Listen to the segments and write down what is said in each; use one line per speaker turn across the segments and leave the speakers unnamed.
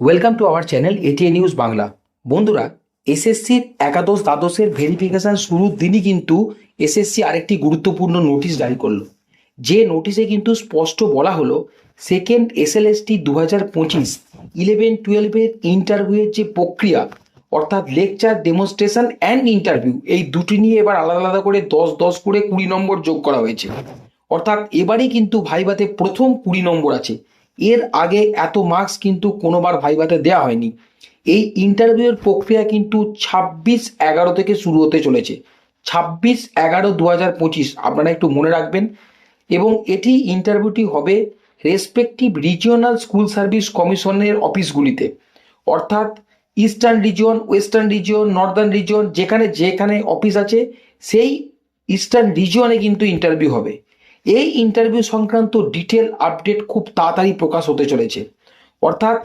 Welcome to our channel ATA news Bangla বন্ধুরা এসএসসির একাদশ দ্বাদশের ভেরিফিকেশন শুরুর দিনই কিন্তু এসএসসি আরেকটি গুরুত্বপূর্ণ নোটিশ জারি করল। যে নোটিশে কিন্তু স্পষ্ট বলা হলো সেকেন্ড এসএলএসটি দু হাজার পঁচিশ ইলেভেন টুয়েলভের ইন্টারভিউয়ের যে প্রক্রিয়া, অর্থাৎ লেকচার ডেমনস্ট্রেশন অ্যান্ড ইন্টারভিউ এই দুটি নিয়ে এবার আলাদা আলাদা করে দশ দশ করে কুড়ি নম্বর যোগ করা হয়েছে। অর্থাৎ এবারই কিন্তু ভাইভাতে প্রথম কুড়ি নম্বর আছে। এর আগে এত মার্কস কিন্তু কোনোবার ভাইভাতে দেওয়া হয়নি। এই ইন্টারভিউয়ের প্রক্রিয়া কিন্তু ছাব্বিশ এগারো থেকে শুরু হতে চলেছে। ছাব্বিশ এগারো দু হাজার পঁচিশ, আপনারা একটু মনে রাখবেন। এবং এটি ইন্টারভিউটি হবে রেসপেক্টিভ রিজিওনাল স্কুল সার্ভিস কমিশনের অফিসগুলিতে অর্থাৎ eastern region western region northern region যেখানে যেখানে অফিস আছে, সেই ইস্টার্ন রিজিয়নে কিন্তু ইন্টারভিউ হবে। এই ইন্টারভিউ সংক্রান্ত ডিটেল আপডেট খুব তাড়াতাড়ি প্রকাশ হতে চলেছে। অর্থাৎ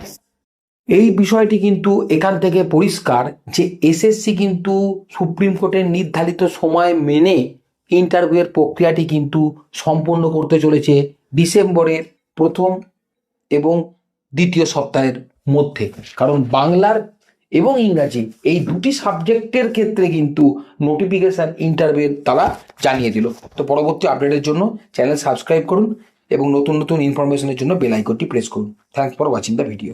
এই বিষয়টি কিন্তু এখান থেকে পরিষ্কার যে এসএসসি কিন্তু সুপ্রিম কোর্টের নির্ধারিত সময় মেনে ইন্টারভিউয়ের প্রক্রিয়াটি কিন্তু সম্পন্ন করতে চলেছে ডিসেম্বরের প্রথম এবং দ্বিতীয় সপ্তাহের মধ্যে। কারণ বাংলার এবং ইংরাজি, এই দুটি সাবজেক্টের ক্ষেত্রে কিন্তু নোটিফিকেশান ইন্টারভিউ তারা জানিয়ে দিল। তো পরবর্তী আপডেটের জন্য চ্যানেল সাবস্ক্রাইব করুন এবং নতুন নতুন ইনফরমেশনের জন্য বেল আইকনটি প্রেস করুন। Thanks for watching the video